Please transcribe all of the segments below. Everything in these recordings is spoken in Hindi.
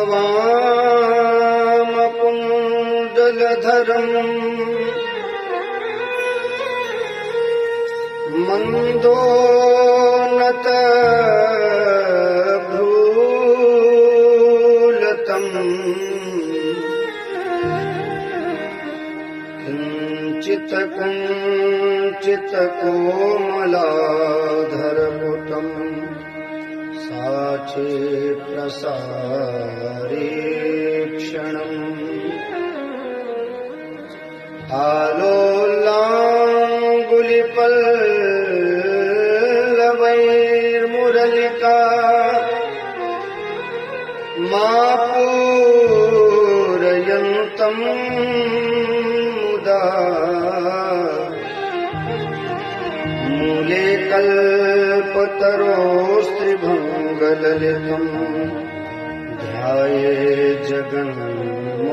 मन्दितवामकुण्डलधरम् मन्दोन्नत भ्रूलतम्। किञ्चित् कुञ्चित् कोमलाधरपुटम् साचे प्रसारीक्षणम् आलोलाङ्गुलिपल्लवैर्मुरलिका मा पूरयन्तम् मुदा मूले कल्पतरोस्त्रिभङ्गललितम् ध्याये जगन्मोहनम्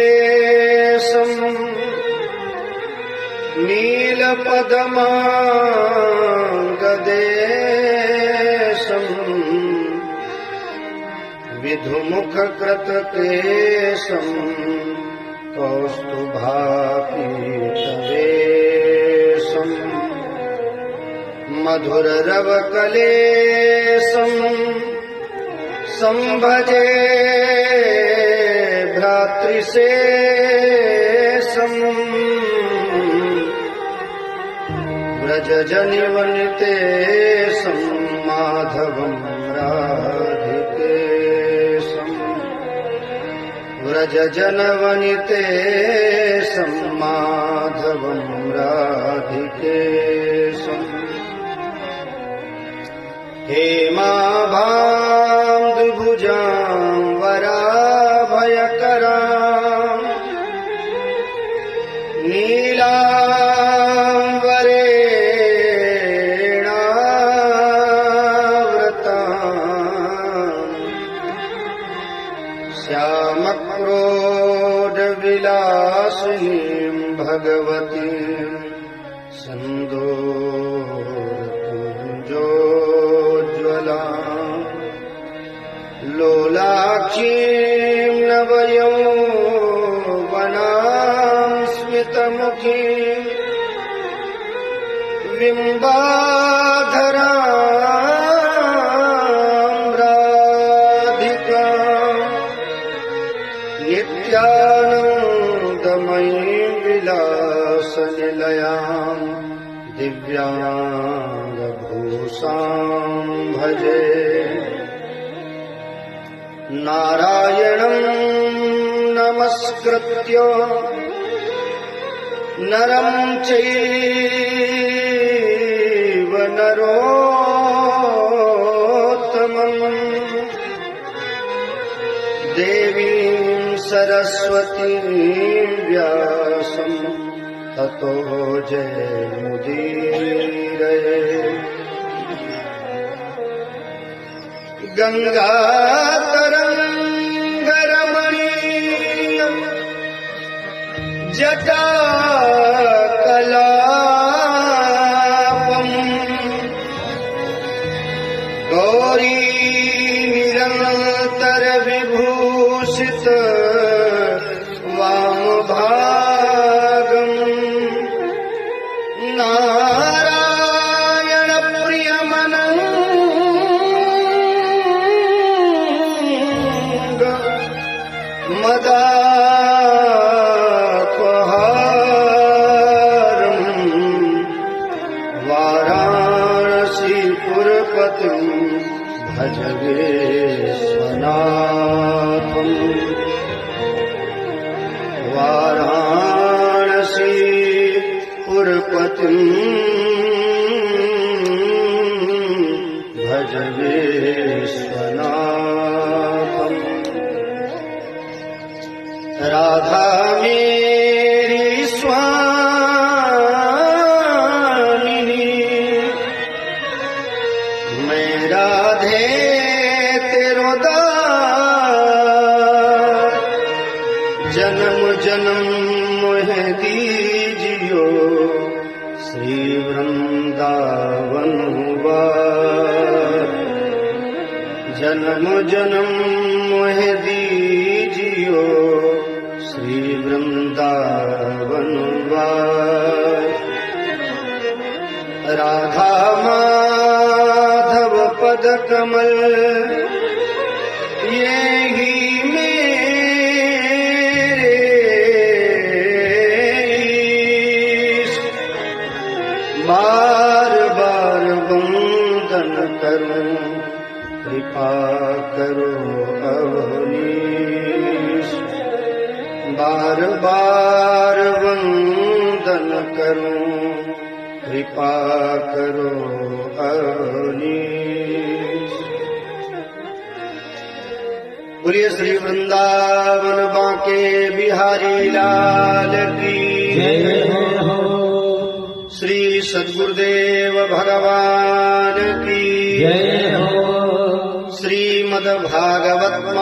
शिखिमुकुटविशेषम् नीलपदमाङ्गदेशम् विधुमुखकृतकेशम् कौस्तुभापीतवेशम् मधुररवकलेशम् संभजे भ्रातृसेशम् व्रजनिवनिते माधवम् राधिकेशम् व्रजनवनितेशं माधवम् राधिके हेमाभां बिम्बाधरां राधिकाम् नित्यानन्दमयीं विलासनिलयाम् दिव्याङ्गभूषां भजे। नारायणं नमस्कृत्य नरं चैव नरोत्तमम् देवीं सरस्वतीं व्यासं ततो जयमुदीरये गङ्गातरङ्गरमणीयम् जटाकलापम् विश्वनाथम् वाराणसी पुरपतिम् भज विश्वनाथम् राधा मेरी स्वामिनी मैं राधे तेरो दास જન્મ જન્મ મોહે દીજિયો શ્રી વૃંદાવન રાધા માધવ પદ કમલ યે बार बार वंदन करूँ, कृपा करो बोलिए श्री वृंदावन बांके बिहारी लाल की श्री सद्गुरुदेव भगवान की श्रीमद भागवत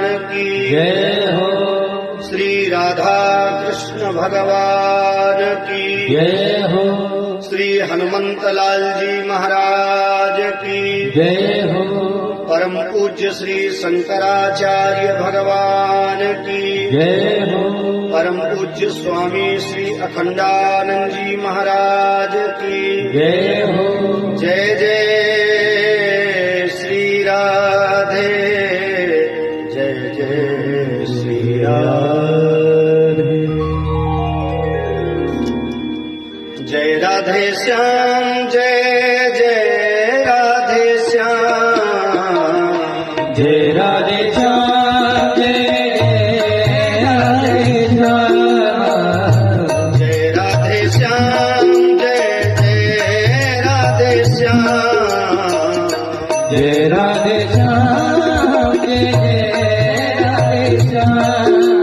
महापुराण की। जय हो। श्री राधा कृष्ण भगवान की। जय हो। श्री हनुमंत लाल जी महाराज की। जय हो। परम पूज्य श्री शंकराचार्य भगवान की। जय हो। परम पूज्य स्वामी श्री अखंडानंद जी महाराज की। जय हो। जय जय श्री राधे। जय जय जय राधे श्याम जय जय राधे श्याम। जय राधे श्याम जय जय राधे श्याम। जय राधे श्याम जय जय राधे श्याम। जय Yeah.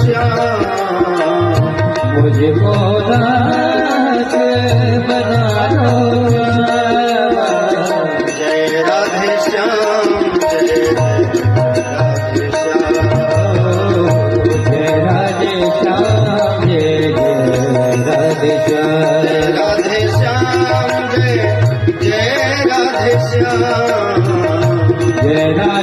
श्याम मुझको दास बना जय राधे जय राधे जय जय जय राधे श्याम जय राधे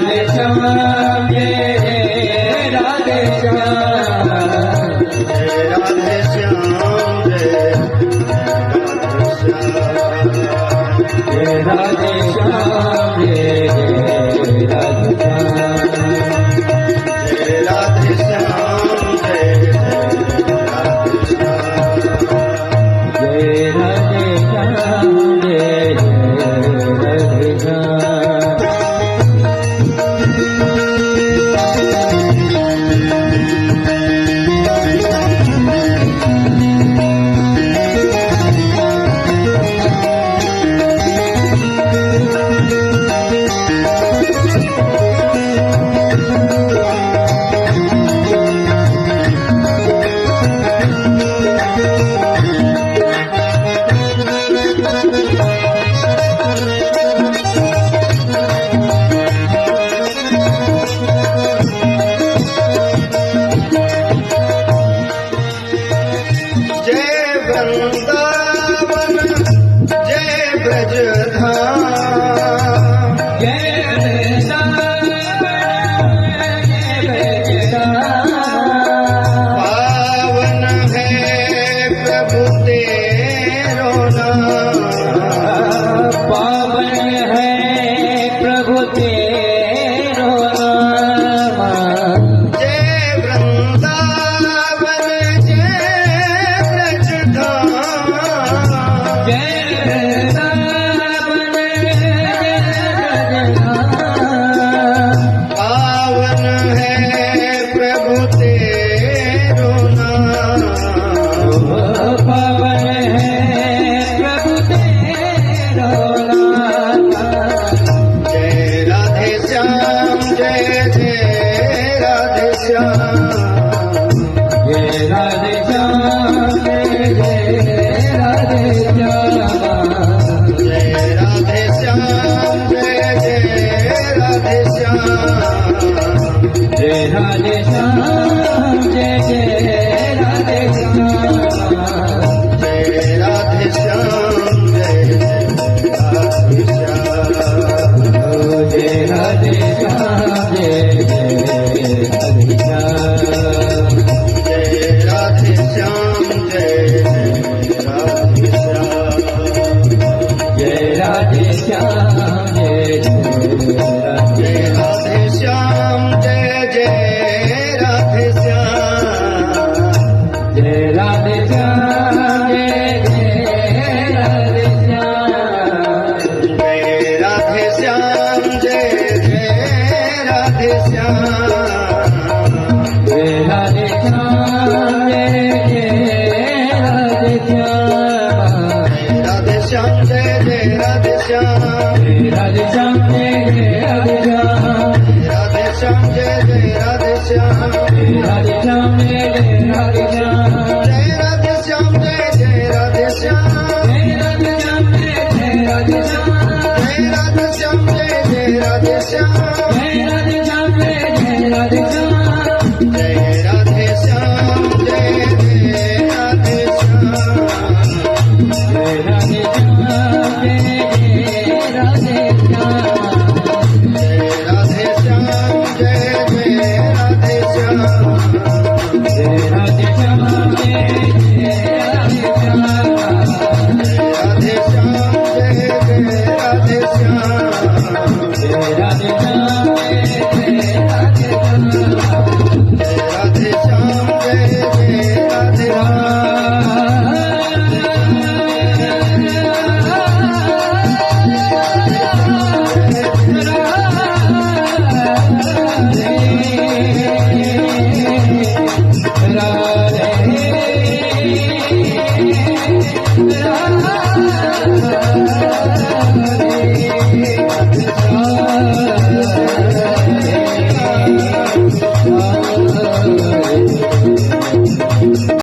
Radhe Radhe